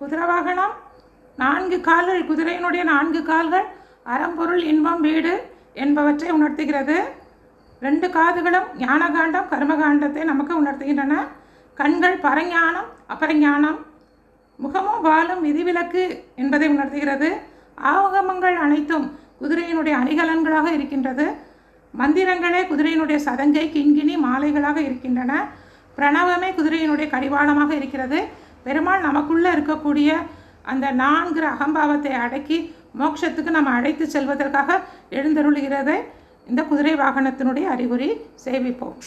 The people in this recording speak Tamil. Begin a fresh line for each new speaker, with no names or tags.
குதிரை வாகனம் நான்கு கால்கள் குதிரையினுடைய நான்கு கால்கள் அறம்பொருள் இன்பம் வீடு என்பவற்றை உணர்த்துகிறது. ரெண்டு காதுகளும் ஞானகாண்டம் கர்மகாண்டத்தை நமக்கு உணர்த்துகின்றன. கண்கள் பரஞானம் அபரஞானம் முகமும் வாலும் விதிவிலக்கு என்பதை உணர்த்துகிறது. ஆகமங்கள் அனைத்தும் குதிரையினுடைய அணிகலன்களாக இருக்கின்றது. மந்திரங்களே குதிரையினுடைய சதங்கை கிண்கிணி மாலைகளாக இருக்கின்றன. பிரணவமே குதிரையினுடைய கடிவாளமாக இருக்கிறது. பெருமாள் நமக்குள்ளே இருக்கக்கூடிய அந்த நான்கிற அகம்பாவத்தை அடக்கி மோட்சத்துக்கு நம்ம அழைத்து செல்வதற்காக எழுந்தருளுகிறது. இந்த குதிரை வாகனத்தினுடைய அறிகுறி சேவிப்போம்.